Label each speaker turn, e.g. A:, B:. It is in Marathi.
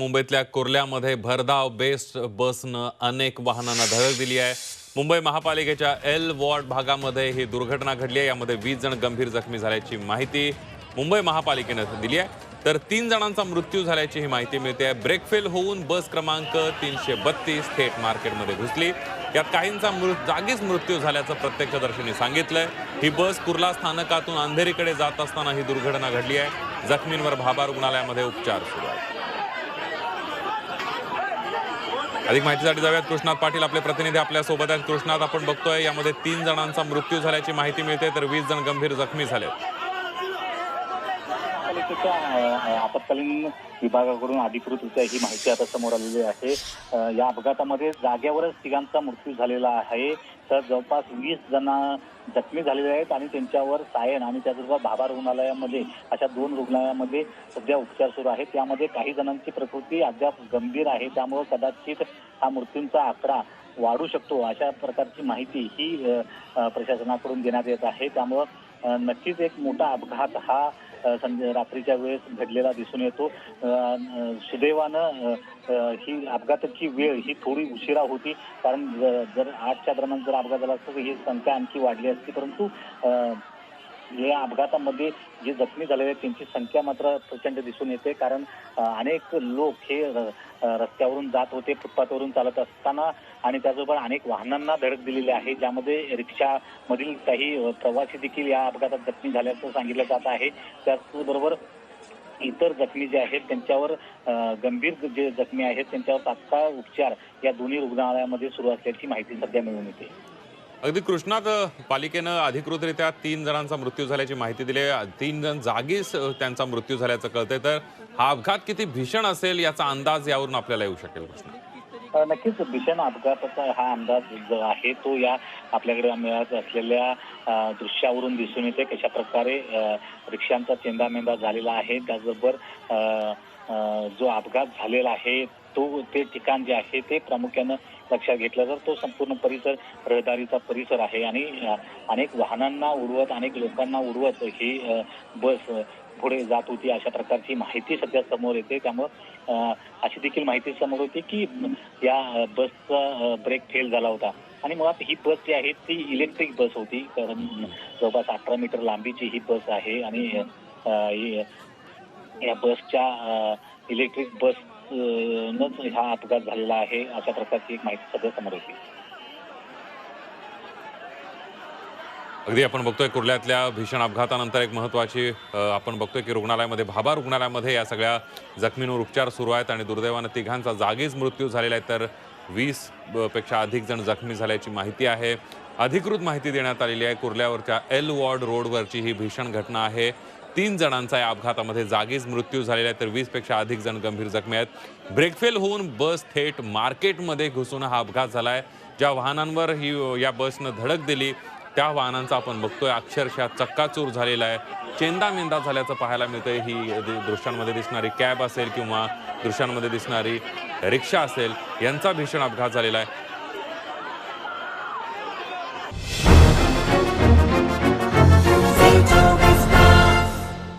A: मुंबईतल्या कुर्ल्यामध्ये भरधाव बेस्ट बसनं अनेक वाहनांना धडक दिली आहे. मुंबई महापालिकेच्या एल वॉर्ड भागामध्ये ही दुर्घटना घडली आहे. यामध्ये वीस जण गंभीर जखमी झाल्याची माहिती मुंबई महापालिकेनं दिली आहे. तर तीन जणांचा मृत्यू झाल्याची ही माहिती मिळते. आहे होऊन बस क्रमांक तीनशे बत्तीस थेट मार्केटमध्ये घुसली. यात काहींचा मृ जागीच मृत्यू झाल्याचं प्रत्यक्षदर्शींनी सांगितलंय. ही बस कुर्ला स्थानकातून अंधेरीकडे जात असताना ही दुर्घटना घडली आहे. जखमींवर भाभा रुग्णालयामध्ये उपचार सुरू आहेत. अधिक माहितीसाठी जाऊयात. कृष्णात पाटील आपले प्रतिनिधी आपल्यासोबत आहेत. कृष्णात आपण बघतोय यामध्ये तीन जणांचा मृत्यू झाल्याची माहिती मिळते तर वीस जण गंभीर जखमी झालेत.
B: महापालिकेच्या आपत्कालीन विभागाकडून अधिकृतरित्या ही माहिती आता समोर आलेली आहे. या अपघातामध्ये जागेवरच तिघांचा मृत्यू झालेला आहे. तर जवळपास वीस जण जखमी झालेले आहेत आणि त्यांच्यावर सायन आणि त्याचबरोबर भाभा रुग्णालयामध्ये अशा दोन रुग्णालयामध्ये सध्या उपचार सुरू आहेत. त्यामध्ये काही जणांची प्रकृती अद्याप गंभीर आहे. त्यामुळे कदाचित हा मृत्यूंचा आकडा वाढू शकतो अशा प्रकारची माहिती ही प्रशासनाकडून देण्यात येत आहे. त्यामुळं नक्कीच एक मोठा अपघात हा रात्रीच्या वेळेस घडलेला दिसून येतो. सुदैवानं ही अपघाताची वेळ ही थोडी उशिरा होती. कारण जर आठच्या दरम्यान जर अपघात झाला असतो तर ही संख्या आणखी वाढली असती. परंतु या अपघातामध्ये जे जखमी झालेले आहेत त्यांची संख्या मात्र प्रचंड दिसून येते. कारण अनेक लोक हे रस्त्यावरून जात होते फुटपाथवरून चालत असताना आणि त्याचबरोबर अनेक वाहनांना धडक दिलेली आहे ज्यामध्ये रिक्षामधील काही प्रवासी देखील या अपघातात जखमी झाल्याचं सांगितलं जात आहे. त्याचबरोबर इतर जखमी जे आहेत त्यांच्यावर गंभीर जे जखमी आहेत त्यांच्यावर तात्काळ उपचार या दोन्ही रुग्णालयामध्ये सुरू असल्याची माहिती सध्या मिळून येते.
A: अगदी कृष्णात पालिकेनं अधिकृतरित्या तीन जणांचा मृत्यू झाल्याची माहिती दिली तीन जण जागीच त्यांचा मृत्यू झाल्याचं कळतंय. तर हा अपघात किती भीषण असेल याचा अंदाज यावरून आपल्याला येऊ शकेल कृष्णा?
B: नक्कीच भीषण अपघाताचा हा अंदाज जो आहे तो या आपल्याकडे मिळत असलेल्या दृश्यावरून दिसून येते. कशा प्रकारे रिक्षांचा चेंदामेंदा झालेला आहे. त्याचबरोबर जो अपघात झालेला आहे तो ते ठिकाण जे आहे ते प्रामुख्यानं लक्षात घेतलं तर तो संपूर्ण परिसर रहदारीचा परिसर आहे आणि अनेक वाहनांना उडवत अनेक लोकांना उडवत ही बस पुढे जात होती अशा प्रकारची माहिती सध्या समोर येते. त्यामुळं अशी देखील माहिती समोर होती की या बसचा ब्रेक फेल झाला होता. आणि मुळात ही बस जी आहे ती इलेक्ट्रिक बस होती. कारण जवळपास अठरा मीटर लांबीची ही बस आहे आणि या बसच्या इलेक्ट्रिक बस अ, हा अपघात झालेला आहे अशा प्रकारची एक माहिती सध्या समोर येते.
A: अगदी आपण बघतोय कुर्ल्यातल्या भीषण अपघातानंतर एक महत्वाची आपण बघतोय की रुग्णालयामध्ये भाभा रुग्णालयामध्ये या सगळ्या जखमींवर उपचार सुरू आहेत आणि दुर्दैवानं तिघांचा जागीच मृत्यू झालेला आहे. तर वीसपेक्षा अधिक जण जखमी झाल्याची माहिती आहे. अधिकृत माहिती देण्यात आलेली आहे. कुर्ल्यावरच्या एल वॉर्ड रोडवरची ही भीषण घटना आहे. तीन जणांचा या अपघातामध्ये जागीच मृत्यू झालेला आहे तर वीसपेक्षा अधिक जण गंभीर जखमी आहेत. ब्रेकफेल होऊन बस थेट मार्केटमध्ये घुसून हा अपघात झाला आहे ज्या वाहनांवर ही या बसनं धडक दिली त्या वाहनांचा आपण बघतोय अक्षरशः चक्काचूर झालेला आहे. चेंदामेंदा झाल्याचं पाहायला मिळतंय. ही दृश्यांमध्ये दिसणारी कॅब असेल किंवा दृश्यांमध्ये दिसणारी रिक्षा असेल यांचा भीषण अपघात झालेला आहे.